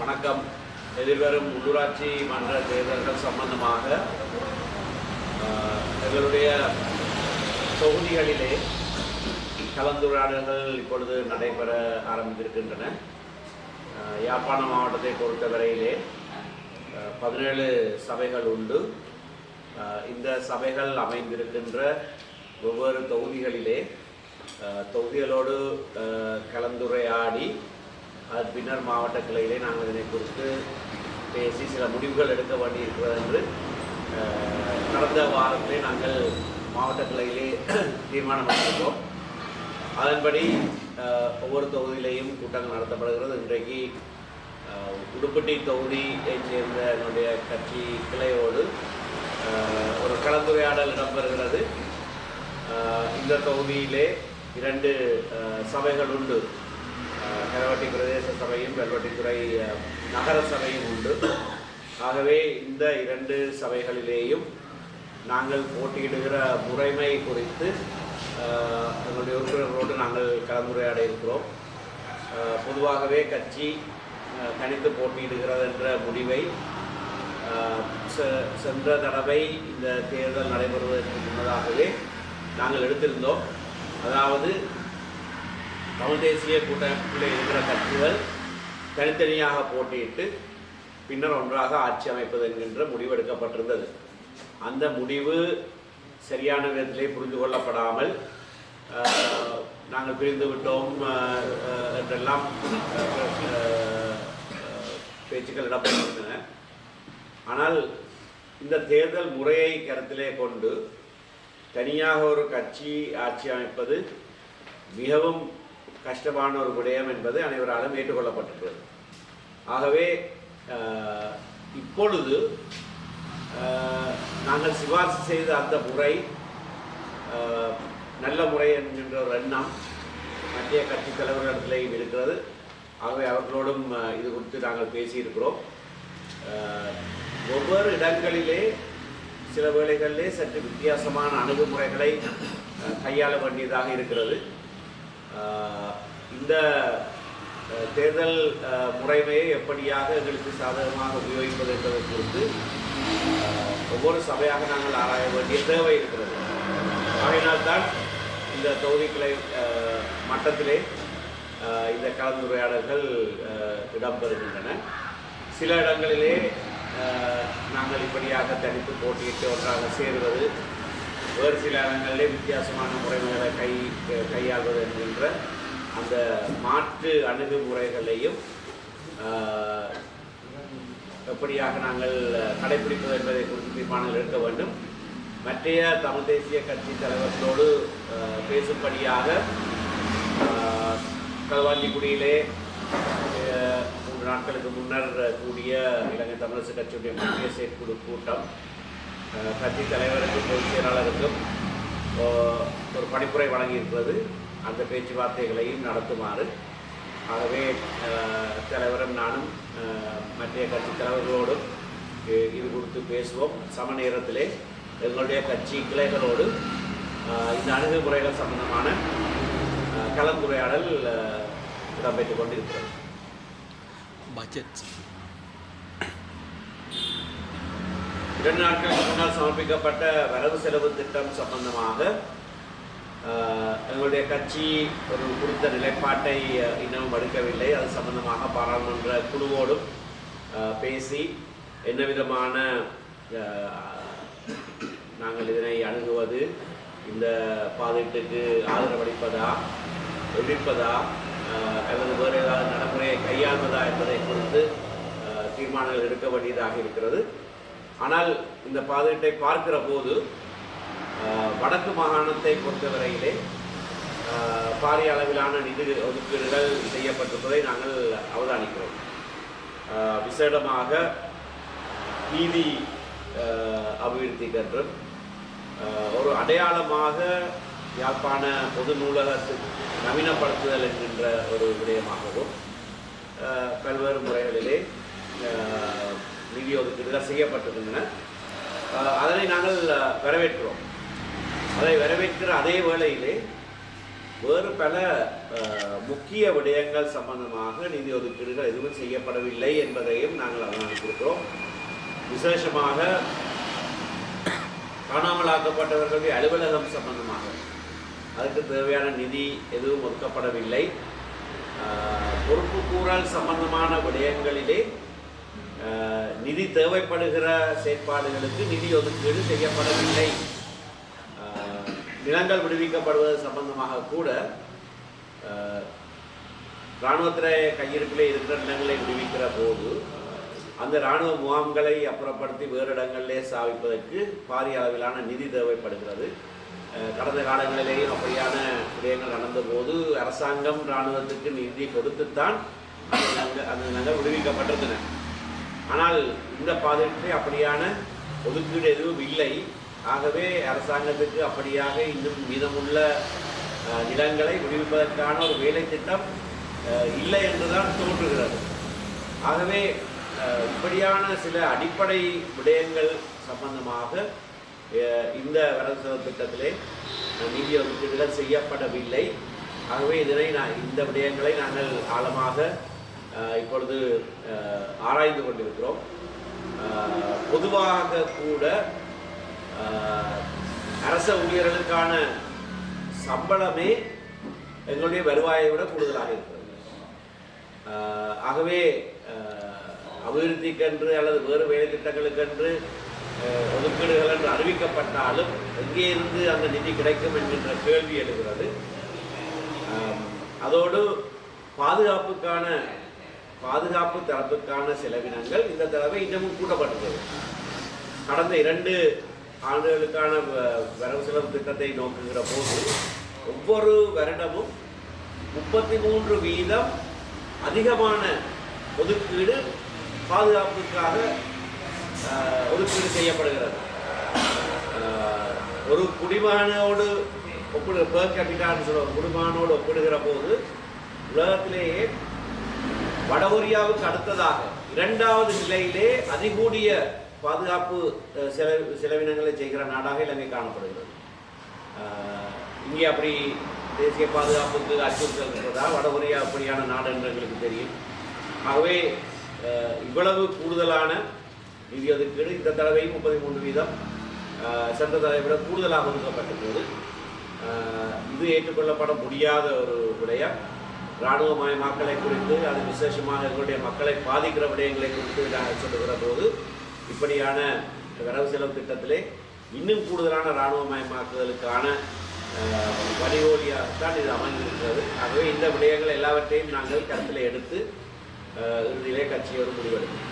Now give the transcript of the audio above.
வணக்கம். எதிர்வரும் உள்ளூராட்சி மன்ற தேர்தல்கள் சம்பந்தமாக எங்களுடைய தொகுதிகளிலே கலந்துரையாடல்கள் இப்பொழுது நடைபெற ஆரம்பித்திருக்கின்றன. யாழ்ப்பாண மாவட்டத்தை பொறுத்தவரையிலே பதினேழு சபைகள் உண்டு. இந்த சபைகள் அமைந்திருக்கின்ற ஒவ்வொரு தொகுதிகளிலே தொகுதிகளோடு கலந்துரையாடி அது பின்னர் மாவட்ட கிளையிலே நாங்கள் இதனை குறித்து பேசி சில முடிவுகள் எடுக்க வேண்டியிருக்கிறது என்று கடந்த வாரத்திலே நாங்கள் மாவட்ட கிளையிலே தீர்மானம் எடுத்துள்ளோம். அதன்படி ஒவ்வொரு தொகுதியிலையும் கூட்டங்கள் நடத்தப்படுகிறது. இன்றைக்கு உடுப்பட்டி தொகுதியை சேர்ந்த என்னுடைய கட்சி கிளையோடு ஒரு கலந்துரையாடல் இடம்பெறுகிறது. இந்த தொகுதியிலே இரண்டு சபைகள் உண்டு. கரவட்டி பிரதேச சபையும் வெல்வட்டித்துறை நகர சபையும் உண்டு. ஆகவே இந்த இரண்டு சபைகளிலேயும் நாங்கள் போட்டியிடுகிற முறைமை குறித்து எங்களுடைய உறுப்பினர்களோடு நாங்கள் கலந்துரையாட இருக்கிறோம். பொதுவாகவே கட்சி தனித்து போட்டியிடுகிறது என்ற முடிவை செ- சென்ற தடவை இந்த தேர்தல் நடைபெறுவதற்கு முன்னதாகவே நாங்கள் எடுத்திருந்தோம். அதாவது தமிழ் தேசிய கூட்டமைப்பில் இருக்கிற கட்சிகள் தனித்தனியாக போட்டியிட்டு பின்னர் ஒன்றாக ஆட்சி அமைப்பது என்கின்ற முடிவு எடுக்கப்பட்டிருந்தது. அந்த முடிவு சரியான விதத்திலே புரிந்து கொள்ளப்படாமல் நாங்கள் பிரிந்து விட்டோம் என்றெல்லாம் பேச்சுக்கள் இடம்பெற்றிருந்தன ஆனால் இந்த தேர்தல் முறையை கருத்திலே கொண்டு தனியாக ஒரு கட்சி ஆட்சி அமைப்பது மிகவும் கஷ்டமான ஒரு விடயம் என்பது அனைவராலும் ஏற்றுக்கொள்ளப்பட்டிருக்கிறது. ஆகவே இப்பொழுது நாங்கள் சிபாரிசு செய்த அந்த முறை நல்ல முறை என்கின்ற ஒரு எண்ணம் மத்திய கட்சி தலைவர்களிடத்திலேயும் இருக்கிறது. ஆகவே அவர்களோடும் இது குறித்து நாங்கள் பேசியிருக்கிறோம். ஒவ்வொரு இடங்களிலே சில வேளைகளிலே சற்று வித்தியாசமான அணுகுமுறைகளை கையாள வேண்டியதாக இருக்கிறது. இந்த தேர்தல் முறைமையை எப்படியாக எங்களுக்கு சாதகமாக உபயோகிப்பது என்பதை குறித்து ஒவ்வொரு சபையாக நாங்கள் ஆராய வேண்டிய தேவை இருக்கிறது. ஆகையினால்தான் இந்த தொகுதிகளை மட்டத்திலே இந்த கலந்துரையாடல்கள் இடம்பெறுகின்றன. சில இடங்களிலே நாங்கள் இப்படியாக தனித்து போட்டியிட்டு ஒன்றாக சேருவது வேறு சில இடங்களிலே வித்தியாசமான முறைகளை கை கையாள்வது என்கின்ற அந்த மாற்று அணுகுமுறைகளையும் எப்படியாக நாங்கள் கடைபிடிப்பது என்பதை குறித்து தீர்மானம் எடுக்க வேண்டும். மற்றைய தமிழ் தேசிய கட்சி தலைவர்களோடு பேசும்படியாக கல்வாஞ்சிக்குடியிலே மூன்று நாட்களுக்கு முன்னர் கூடிய இலங்கை தமிழரசு கட்சியுடைய மத்திய செயற்குழு கூட்டம் கட்சி தலைவருக்கும் பொதுச் செயலாளருக்கும் ஒரு பணிப்புரை வழங்கியிருக்கிறது. அந்த பேச்சுவார்த்தைகளையும் நடத்துமாறு. ஆகவே தலைவரும் நானும் மற்ற கட்சி தலைவர்களோடும் இது குறித்து பேசுவோம். சம நேரத்திலே எங்களுடைய கட்சி கிளைகளோடு இந்த அணுகுமுறைகள் சம்பந்தமான கலந்துரையாடல் இடம்பெற்றுக் கொண்டிருக்கிறது. பட்ஜெட். இரண்டு நாட்களுக்கு முன்னால் சமர்ப்பிக்கப்பட்ட வரவு செலவு திட்டம் சம்பந்தமாக எங்களுடைய கட்சி ஒரு குறித்த நிலைப்பாட்டை இன்னும் இன்னமும் எடுக்கவில்லை. அது சம்பந்தமாக பாராளுமன்ற குழுவோடும் பேசி என்ன விதமான நாங்கள் இதனை அணுகுவது இந்த பாதிட்டுக்கு ஆதரவளிப்பதா எதிர்ப்பதா அல்லது வேறு ஏதாவது நடைமுறையை கையாள்வதா என்பதை குறித்து தீர்மானங்கள் எடுக்க வேண்டியதாக இருக்கிறது. ஆனால் இந்த பாதீட்டை பார்க்கிற போது வடக்கு மாகாணத்தை பொறுத்தவரையிலே பாரிய அளவிலான நிதி ஒதுக்கீடுகள் செய்யப்பட்டிருப்பதை நாங்கள் அவதானிக்கிறோம். விசேடமாக நீதி அபிவிருத்தி அபிவிருத்திக்கென்றும் ஒரு அடையாளமாக யாழ்ப்பாண பொது நூலகத்தை நவீனப்படுத்துதல் என்கின்ற ஒரு விடயமாகவும் பல்வேறு முறைகளிலே இதெல்லாம் செய்யப்பட்டதுங்க அதனை நாங்கள் வரவேற்கிறோம். அதை வரவேற்கிற அதே வேளையிலே வேறு பல முக்கிய விடயங்கள் சம்பந்தமாக நிதி ஒதுக்கீடுகள் எதுவும் செய்யப்படவில்லை என்பதையும் நாங்கள் அவதானித்திருக்கிறோம் விசேஷமாக காணாமலாக்கப்பட்டவர்களுடைய அலுவலகம் சம்பந்தமாக அதுக்கு தேவையான நிதி எதுவும் ஒதுக்கப்படவில்லை. பொறுப்பு பொறுப்புக்கூறல் சம்பந்தமான விடயங்களிலே நிதி தேவைப்படுகிற செயற்பாடுகளுக்கு நிதி ஒதுக்கீடு செய்யப்படவில்லை. நிலங்கள் விடுவிக்கப்படுவது சம்பந்தமாக கூட ஆஹ், இராணுவத்திலே கையிருப்பிலே இருக்கிற நிலங்களை விடுவிக்கிற போது அந்த இராணுவ முகாம்களை அப்புறப்படுத்தி வேறு இடங்களிலே சாவிப்பதற்கு பாரிய அளவிலான நிதி தேவைப்படுகிறது. கடந்த காலங்களிலேயும் அப்படியான விடயங்கள் நடந்தபோது அரசாங்கம் இராணுவத்துக்கு நிதி கொடுத்துத்தான் அந்த நிலங்கள் அந்த நிலங்கள் விடுவிக்கப்பட்டிருந்தன ஆனால் இந்த பாதையிலே அப்படியான ஒதுக்கீடு எதுவும் இல்லை. ஆகவே அரசாங்கத்துக்கு அப்படியாக இன்னும் மீதமுள்ள நிலங்களை விடுவிப்பதற்கான ஒரு வேலை திட்டம் இல்லை என்றுதான் தோன்றுகிறது. ஆகவே இப்படியான சில அடிப்படை விடயங்கள் சம்பந்தமாக இந்த வரவு திட்டத்திலே நிதி ஒதுக்கீடுகள் செய்யப்படவில்லை. ஆகவே இதனை நான் இந்த விடயங்களை நாங்கள் ஆழமாக இப்பொழுது ஆராய்ந்து கொண்டிருக்கிறோம். பொதுவாக கூட அரச ஊழியர்களுக்கான சம்பளமே எங்களுடைய வருவாயை விட கூடுதலாக இருக்கிறது. ஆகவே அபிவிருத்திக்கென்று அல்லது வேறு வேலை திட்டங்களுக்கென்று ஒதுக்கீடுகள் என்று அறிவிக்கப்பட்டாலும் எங்கே இருந்து அந்த நிதி கிடைக்கும் என்கின்ற கேள்வி எழுகிறது. அதோடு பாதுகாப்புக்கான பாதுகாப்பு தரப்புக்கான செலவினங்கள் இந்த தடவை இன்னமும் கூட்டப்பட்டுள்ளது கடந்த இரண்டு ஆண்டுகளுக்கான வரவு செலவு திட்டத்தை நோக்குகிற போது ஒவ்வொரு வருடமும் முப்பத்தி மூன்று வீதம் அதிகமான ஒதுக்கீடு பாதுகாப்புக்காக ஒதுக்கீடு செய்யப்படுகிறது. ஒரு குடிமகனோடு ஒப்பிடு பேர் கேபிட்டான்னு சொல்லுவோம் குடிமகனோடு ஒப்பிடுகிற போது உலகத்திலேயே வடகொரியாவுக்கு அடுத்ததாக இரண்டாவது நிலையிலே அதிகூடிய பாதுகாப்பு அஹ், செலவினங்களை செய்கிற நாடாக இலங்கை காணப்படுகிறது. இங்கே அப்படி தேசிய பாதுகாப்புக்கு அச்சுறுத்தல் இருக்கிறதா வடகொரியா அப்படியான நாடு என்று எங்களுக்கு தெரியும். ஆகவே இவ்வளவு கூடுதலான நிதி ஒதுக்கீடு இந்த தடவை முப்பத்தி மூன்று வீதம் சென்ற தடவை விட கூடுதலாக ஒதுக்கப்பட்டிருக்கிறது இது ஏற்றுக்கொள்ளப்பட முடியாத ஒரு விடயம். இராணுவமயமாக்கலை குறித்து அது விசேஷமாக எங்களுடைய மக்களை பாதிக்கிற விடயங்களை குறித்து நாங்கள் சொல்லுகிற போது இப்படியான வரவு செலவு திட்டத்திலே இன்னும் கூடுதலான இராணுவமயமாக்குதலுக்கான அஹ், வழிகோலியாகத்தான் இது அமைந்திருக்கிறது. ஆகவே இந்த விடயங்கள் எல்லாவற்றையும் நாங்கள் கருத்தில் எடுத்து இறுதியிலே கட்சியோடு முடிவெடுக்கிறோம்